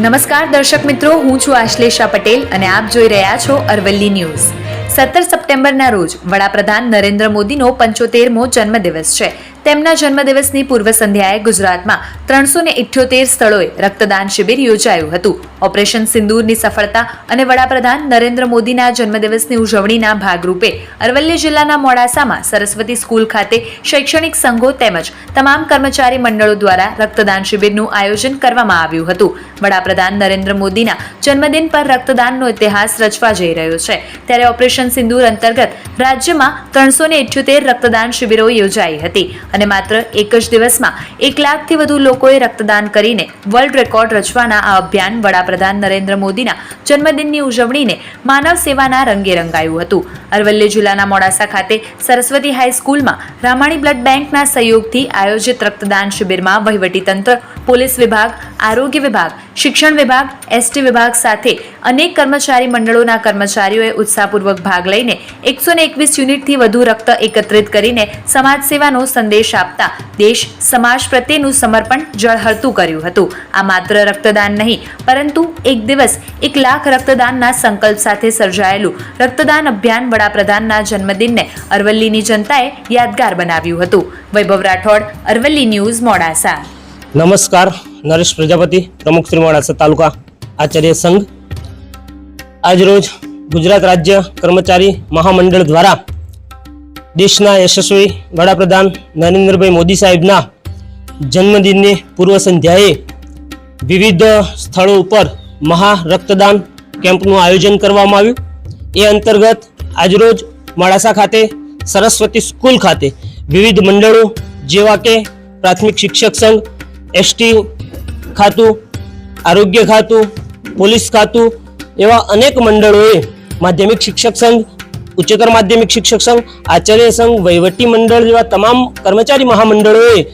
નમસ્કાર, દર્શક મિત્રો. હું છું આશ્લેષા પટેલ અને આપ જોઈ રહ્યા છો અરવલ્લી ન્યૂઝ. સત્તર સપ્ટેમ્બરના રોજ વડાપ્રધાન નરેન્દ્ર મોદીનો પંચોતેરમો જન્મદિવસ છે. તેમના જન્મદિવસની પૂર્વ સંધ્યાએ ગુજરાતમાં ત્રણસો ને ઇઠ્યોતેર સ્થળોએ રક્તદાન શિબિર યોજાયું હતું. ઓપરેશન સિંદૂરની સફળતા અને વડાપ્રધાન નરેન્દ્ર મોદીના જન્મદિવસની ઉજવણીના ભાગરૂપે અરવલ્લી જિલ્લાના મોડાસામાં સરસ્વતી સ્કૂલ ખાતે શૈક્ષણિક સંઘો તેમજ તમામ કર્મચારી મંડળો દ્વારા રક્તદાન શિબિરનું આયોજન કરવામાં આવ્યું હતું. વડાપ્રધાન નરેન્દ્ર મોદીના જન્મદિન પર રક્તદાનનો ઇતિહાસ રચવા જઈ રહ્યો છે. ત્યારે ઓપરેશન સિંદૂર અંતર્ગત રાજ્યમાં ત્રણસો ને રક્તદાન શિબિરો યોજાઈ હતી. અને માત્ર એક જ દિવસમાં એક લાખથી વધુ લોકોએ રક્તદાન કરીને વર્લ્ડ રેકોર્ડ રચવાના આ અભિયાન વડાપ્રધાન નરેન્દ્ર મોદીના જન્મદિનની ઉજવણીને માનવ સેવાના રંગે રંગાયું હતું. અરવલ્લી જિલ્લાના મોડાસા ખાતે સરસ્વતી હાઈસ્કૂલમાં રામાણી બ્લડ બેંકના સહયોગથી આયોજિત રક્તદાન શિબિરમાં વહીવટીતંત્ર, પોલીસ વિભાગ આરોગ્ય વિભાગ, શિક્ષણ વિભાગ એસટી વિભાગ સાથે અનેક કર્મચારી મંડળોના કર્મચારીઓએ ઉત્સાહપૂર્વક ભાગ લઈને એકસો ને એકવીસ યુનિટથી વધુ રક્ત એકત્રિત કરીને સમાજ સેવાનો સંદેશ આપતા દેશ, સમાજ પ્રત્યેનું સમર્પણ જળહળતું કર્યું હતું. આ માત્ર રક્તદાન નહીં, પરંતુ એક દિવસ એક લાખ રક્તદાનના સંકલ્પ સાથે સર્જાયેલું રક્તદાન અભિયાન વડાપ્રધાનના જન્મદિનને અરવલ્લીની જનતાએ યાદગાર બનાવ્યું હતું. વૈભવ રાઠોડ, અરવલ્લી ન્યૂઝ, મોડાસા. નમસ્કાર, નરેશ પ્રજાપતિ, પ્રમુખ શ્રી મોડાસા તાલુકા આચાર્ય સંઘ. આજરોજ ગુજરાત રાજ્ય કર્મચારી મહામંડળ દ્વારા દેશના યશસ્વી વડાપ્રધાન નરેન્દ્રભાઈ મોદી સાહેબના જન્મદિનની પૂર્વ સંધ્યાએ વિવિધ સ્થળો ઉપર મહા રક્તદાન કેમ્પનું આયોજન કરવામાં આવ્યું. એ અંતર્ગત આજરોજ મોડાસા ખાતે, સરસ્વતી સ્કૂલ ખાતે વિવિધ મંડળો જેવા કે પ્રાથમિક શિક્ષક સંઘ એસટી ખાતું, આરોગ્ય ખાતું, પોલીસ ખાતું એવા અનેક મંડળોએ માધ્યમિક શિક્ષક સંઘ, ઉચ્ચતર માધ્યમિક શિક્ષક સંઘ, આચાર્ય સંઘ, વહીવટી મંડળ જેવા તમામ કર્મચારી મહામંડળોએ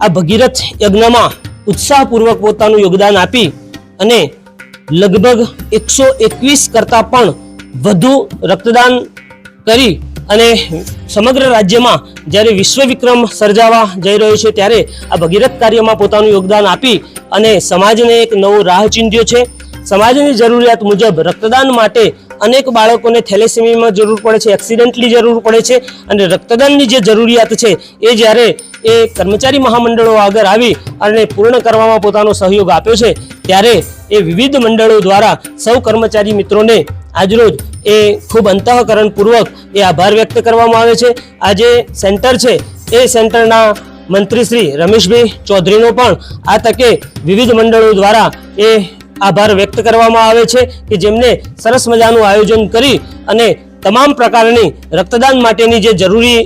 આ ભગીરથ યજ્ઞમાં ઉત્સાહપૂર્વક પોતાનું યોગદાન આપી અને લગભગ એકસો એકવીસ કરતાં પણ વધુ રક્તદાન કરી અને સમગ્ર રાજ્યમાં જ્યારે વિશ્વ વિક્રમ સર્જાવા જઈ રહ્યો છે, ત્યારે આ ભગીરથ કાર્યમાં પોતાનું યોગદાન આપી અને સમાજને એક નવો રાહ ચિંધ્યો છે. સમાજની જરૂરિયાત મુજબ રક્તદાન માટે અનેક બાળકોને થેલેસેમીમાં જરૂર પડે છે, એક્સિડન્ટલી જરૂર પડે છે અને રક્તદાનની જે જરૂરિયાત છે, એ જ્યારે એ કર્મચારી મહામંડળો આગળ આવી અને પૂર્ણ કરવામાં પોતાનો સહયોગ આપ્યો છે, ત્યારે એ વિવિધ મંડળો દ્વારા સૌ કર્મચારી મિત્રોને આજરોજ એ ખૂબ અંતઃકરણપૂર્વક એ આભાર વ્યક્ત કરવામાં આવે છે. આ જે સેન્ટર છે, એ સેન્ટરના મંત્રી શ્રી રમેશભાઈ ચૌધરીનો પણ આ તકે વિવિધ મંડળો દ્વારા એ આભાર વ્યક્ત કરવામાં આવે છે કે જેમને સરસ મજાનું આયોજન કરી અને તમામ પ્રકારની રક્તદાન માટેની જે જરૂરી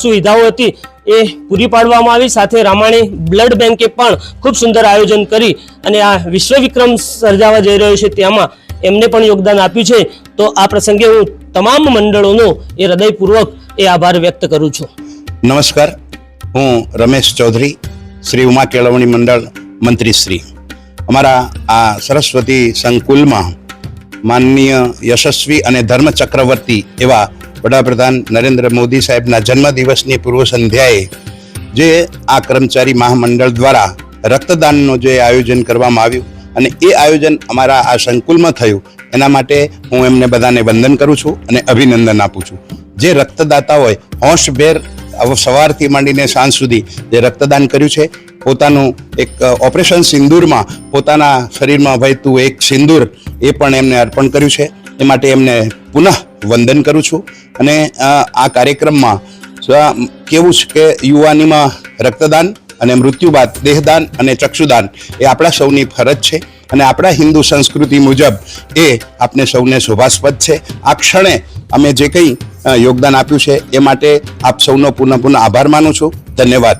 સુવિધાઓ હતી એ પૂરી પાડવામાં આવી. સાથે રામાણી બ્લડ બેંકે પણ ખૂબ સુંદર આયોજન કરી અને આ વિશ્વ વિક્રમ સર્જાવા જઈ રહ્યો છે. તેમાં એમને પણ યોગદાન આપ્યું છે. તો આ પ્રસંગે હું તમામ મંડળોનો એ હૃદયપૂર્વક એ આભાર વ્યક્ત કરું છું. નમસ્કાર. હું રમેશ ચૌધરી, શ્રી ઉમા કેળવણી મંડળ મંત્રી શ્રી. અમારા આ સરસ્વતી સંકુલમાં માનનીય યશસ્વી અને ધર્મ ચક્રવર્તી એવા વડાપ્રધાન નરેન્દ્ર મોદી સાહેબના જન્મદિવસની પૂર્વ સંધ્યાએ જે આ કર્મચારી મહામંડળ દ્વારા રક્તદાનનું જે આયોજન કરવામાં આવ્યું અને એ આયોજન અમારા આ સંકુલમાં થયું. એના માટે હું એમને બધાને વંદન કરું છું અને અભિનંદન આપું છું. જે રક્તદાતા હોય, હોંશભેર સવારથી માંડીને સાંજ સુધી જે રક્તદાન કર્યું છે, પોતાનું એક ઓપરેશન સિંદૂરમાં પોતાના શરીરમાં વહેતું એક સિંદૂર એ પણ એમને અર્પણ કર્યું છે. એ માટે એમને પુનઃ વંદન કરું છું. અને આ કાર્યક્રમમાં કેવું છે કે યુવાનીમાં રક્તદાન અને મૃત્યુ બાદ દેહદાન અને ચક્ષુદાન એ આપણા સૌની ફરજ છે અને આપણા હિન્દુ સંસ્કૃતિ મુજબ એ આપને સૌને શોભાસ્પદ છે. આ ક્ષણે અમે જે કંઈ યોગદાન આપ્યું છે એ માટે આપ સૌનો પુનઃ પુનઃ આભાર માનું છું. ધન્યવાદ.